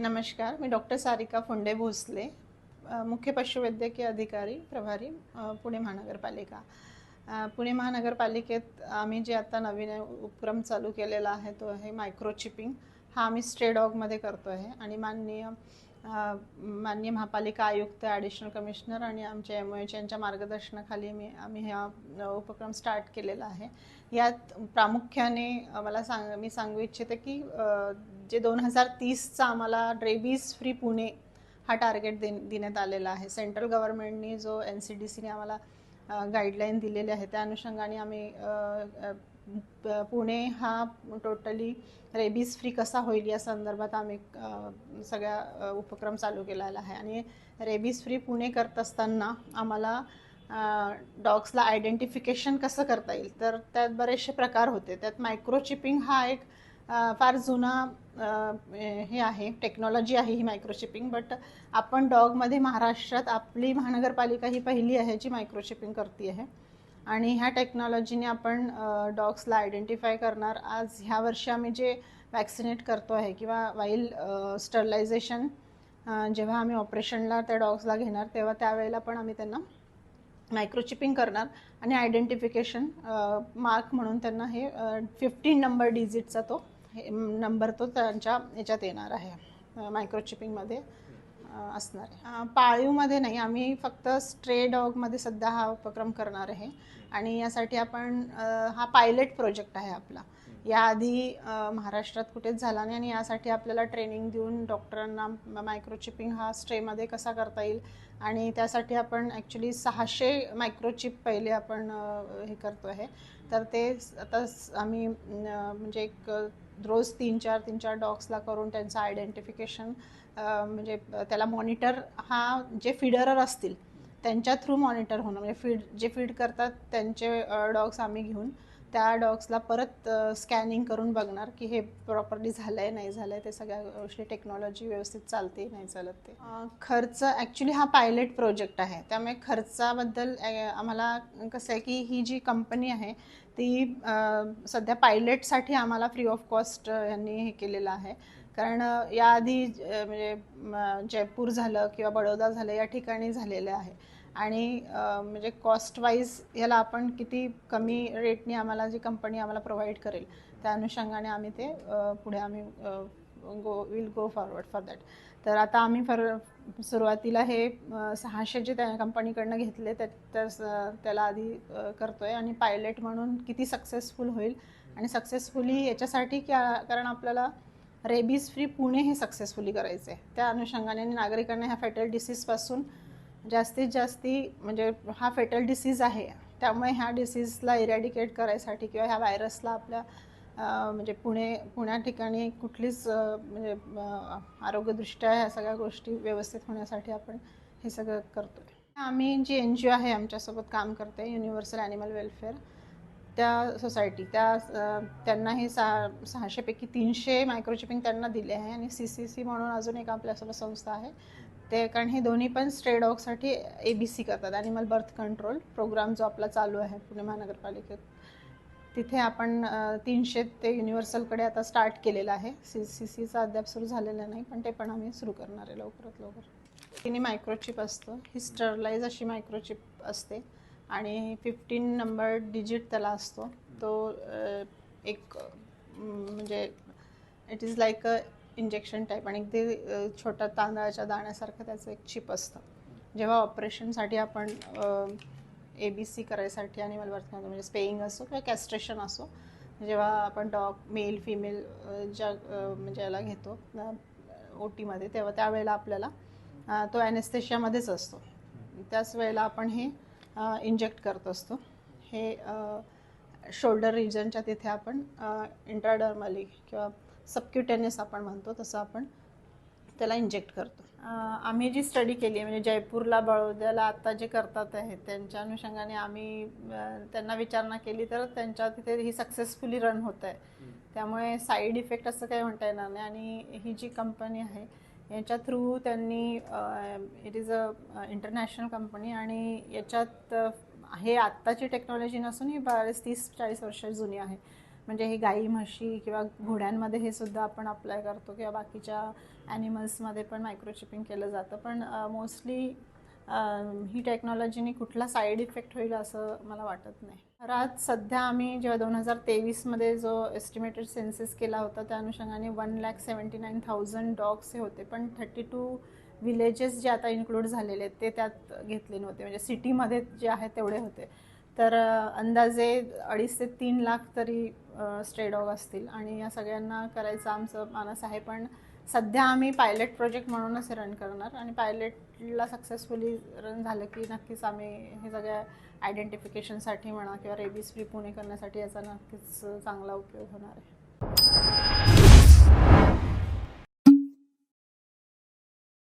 नमस्कार मी डॉक्टर सारिका फोंडे भोसले मुख्य पशुवैद्यकीय अधिकारी प्रभारी पुणे महानगरपालिका. पुणे महानगरपालिकेत आम्ही जे आता नवीन उपक्रम चालू केलेला आहे तो आहे मायक्रोचिपिंग हा आम्ही स्ट्रे डॉगमध्ये करतो आहे आणि माननीय माननीय महापालिका आयुक्त ॲडिशनल कमिशनर आणि आमच्या एम ओ एच यांच्या मार्गदर्शनाखाली मी आम्ही हा उपक्रम स्टार्ट केलेला आहे. यात प्रामुख्याने मला सांग मी सांगू इच्छिते की जे दोन हजार तीसचा आम्हाला ड्रेबीज फ्री पुणे हा टार्गेट दे देण्यात आलेला आहे. सेंट्रल गव्हर्नमेंटनी जो एन सी डी सीने आम्हाला गाईडलाईन दिलेले आहे त्या अनुषंगाने आम्ही पुणे हा टोटली रेबीज फ्री कसा होईल या संदर्भात आम्ही सगळ्या उपक्रम चालू केलेला आहे. आणि रेबीज फ्री पुणे करत असताना आम्हाला डॉग्सला आयडेंटिफिकेशन कसं करता येईल? तर त्यात बरेचसे प्रकार होते. त्यात मायक्रोचिपिंग हा एक फार जुना हे आहे टेक्नॉलॉजी आहे ही मायक्रोचिपिंग बट आपण डॉगमध्ये महाराष्ट्रात आपली महानगरपालिका ही पहिली आहे जी मायक्रोचिपिंग करते आहे आणि ह्या टेक्नॉलॉजीने आपण डॉग्सला आयडेंटिफाय करणार. आज ह्या वर्षी आम्ही जे वॅक्सिनेट करतो आहे किंवा वाईल स्टरलायझेशन जेव्हा आम्ही ऑपरेशनला त्या डॉग्सला घेणार तेव्हा त्यावेळेला पण आम्ही त्यांना मायक्रोचिपिंग करणार. आणि आयडेंटिफिकेशन मार्क म्हणून त्यांना हे फिफ्टीन नंबर डिजिटचा तो हे नंबर तो त्यांच्या याच्यात येणार आहे मायक्रोचिपिंगमध्ये असणार आहे. पाळीवमध्ये नाही आम्ही फक्त स्ट्रे डॉगमध्ये सध्या हा उपक्रम करणार आहे. आणि यासाठी आपण हा पायलट प्रोजेक्ट आहे आपला. याआधी महाराष्ट्रात कुठेच झाला नाही आणि यासाठी आपल्याला ट्रेनिंग देऊन डॉक्टरांना मायक्रोचिपिंग हा स्ट्रेमध्ये कसा करता येईल आणि त्यासाठी आपण ॲक्च्युली सहाशे मायक्रोचिप पहिले आपण हे करतो आहे. तर ते आता आम्ही म्हणजे एक रोज तीन चार तीन चार डॉग्सला करून त्यांचं आयडेंटिफिकेशन म्हणजे त्याला मॉनिटर हा जे फिडरर असतील त्यांच्या थ्रू मॉनिटर होणं. म्हणजे फीड जे फीड करतात त्यांचे डॉग्स आम्ही घेऊन त्या डॉग्सला परत स्कॅनिंग करून बघणार की हे प्रॉपरली झालं आहे नाही झालं आहे ते सगळ्या गोष्टी टेक्नॉलॉजी व्यवस्थित चालते नाही चालत ते. खर्च ॲक्च्युली हा पायलट प्रोजेक्ट आहे. त्यामुळे खर्चाबद्दल आम्हाला कसं आहे की ही जी कंपनी आहे ती सध्या पायलटसाठी आम्हाला फ्री ऑफ कॉस्ट यांनी हे केलेलं आहे. कारण याआधी म्हणजे जयपूर झालं किंवा बडोदा झालं या ठिकाणी झालेलं आहे. आणि म्हणजे कॉस्ट वाईज याला आपण किती कमी रेटनी आम्हाला जी कंपनी आम्हाला प्रोव्हाइड करेल त्या अनुषंगाने आम्ही ते पुढे आम्ही go will go forward for that तर आता आम्ही फर सुरुवातीला हे सहाशे जे त्या कंपनीकडनं घेतले त्या तर त्याला आधी करतो आहे आणि पायलट म्हणून किती सक्सेसफुल होईल आणि सक्सेसफुली याच्यासाठी की कारण आपल्याला रेबीज फ्री पुणे हे सक्सेसफुली करायचं आहे त्या अनुषंगाने आणि नागरिकांना ह्या फॅटल डिसीजपासून जास्तीत जास्ती म्हणजे हा फेटल डिसीज आहे. त्यामुळे ह्या डिसीजला इरॅडिकेट करायसाठी किंवा ह्या व्हायरसला आपल्या म्हणजे पुणे पुण्या ठिकाणी कुठलीच म्हणजे आरोग्यदृष्ट्या ह्या सगळ्या गोष्टी व्यवस्थित होण्यासाठी आपण हे सगळं करतो आहे आम्ही जी एन जी ओ आहे आमच्यासोबत काम करते युनिव्हर्सल ॲनिमल वेलफेअर त्या सोसायटी त्या त्यांनाही त्यांना हे सा सहाशेपैकी तीनशे मायक्रोचिपिंग त्यांना दिले आहे आणि सी सी सी म्हणून अजून एक आपल्यासोबत संस्था आहे. ते कारण हे दोन्ही पण स्ट्रे डॉगसाठी ए बी सी करतात. ॲनिमल बर्थ कंट्रोल प्रोग्राम जो आपला चालू आहे पुणे महानगरपालिकेत. तिथे आपण तीनशे ते युनिव्हर्सलकडे आता स्टार्ट केलेलं आहे. सी सी सीचा अद्याप सुरू झालेला नाही पण ते पण आम्ही सुरू करणार आहे लवकरात लवकर. तिने मायक्रोचिप असतं. ही स्टरलाईज अशी मायक्रोचिप असते. आणि फिफ्टीन नंबर डिजिट त्याला असतो. तो एक म्हणजे it is like a injection type आणि ते छोट्या तांदळाच्या दाण्यासारखं त्याचं एक चिप असतं. जेव्हा ऑपरेशनसाठी आपण ए बी सी करायसाठी आणि मला वाटतं म्हणजे स्पेईंग असो किंवा कॅस्ट्रेशन असो जेव्हा आपण डॉग मेल फिमेल ज्या म्हणजे याला घेतो ओ टीमध्ये तेव्हा त्यावेळेला आपल्याला तो ॲनेस्थेशियामध्येच असतो. त्याच वेळेला आपण हे इंजेक्ट करत असतो. हे शोल्डर रिजनच्या तिथे आपण इंट्राडर्मली किंवा सबक्युटेनियस आपण म्हणतो तसं आपण त्याला इंजेक्ट करतो. आम्ही जी स्टडी केली आहे म्हणजे जयपूरला बडोद्याला आता जे करतात आहे त्यांच्या अनुषंगाने आम्ही त्यांना विचारणा केली तर त्यांच्या तिथे ही सक्सेसफुली रन होत आहे. त्यामुळे साईड इफेक्ट असं काही म्हणता येणार नाही. आणि ही जी कंपनी आहे याच्या थ्रू त्यांनी it is a international company आणि याच्यात हे आत्ताची टेक्नॉलॉजी नसून ही बरेच तीस चाळीस वर्ष जुनी आहे. म्हणजे हे गाई म्हशी किंवा घोड्यांमध्ये हे सुद्धा आपण अप्लाय करतो किंवा बाकीच्या ॲनिमल्समध्ये पण मायक्रोचिपिंग केलं जातं. पण मोस्टली ही टेक्नॉलॉजीने कुठला साईड इफेक्ट होईल असं मला वाटत नाही. घरात सध्या आम्ही जेव्हा दोन हजार तेवीसमध्ये जो एस्टिमेटेड सेन्सेस केला होता त्या अनुषंगाने one lakh seventy nine thousand dogs हे होते. पण थर्टी टू विलेजेस जे आता इन्क्लूड झालेले आहेत ते त्यात घेतले नव्हते. म्हणजे सिटीमध्ये जे आहेत तेवढे होते. तर अंदाजे अडीच ते तीन लाख तरी स्ट्रे डॉग असतील. आणि या सगळ्यांना करायचं आमचं मानस आहे पण सध्या आम्ही पायलट प्रोजेक्ट म्हणूनच हे रन करणार. आणि पायलटला सक्सेसफुली रन झालं की नक्कीच आम्ही हे सगळ्या आयडेंटिफिकेशनसाठी म्हणा किंवा रेबीज फ्री पुणे करण्यासाठी याचा नक्कीच चांगला उपयोग होणार आहे.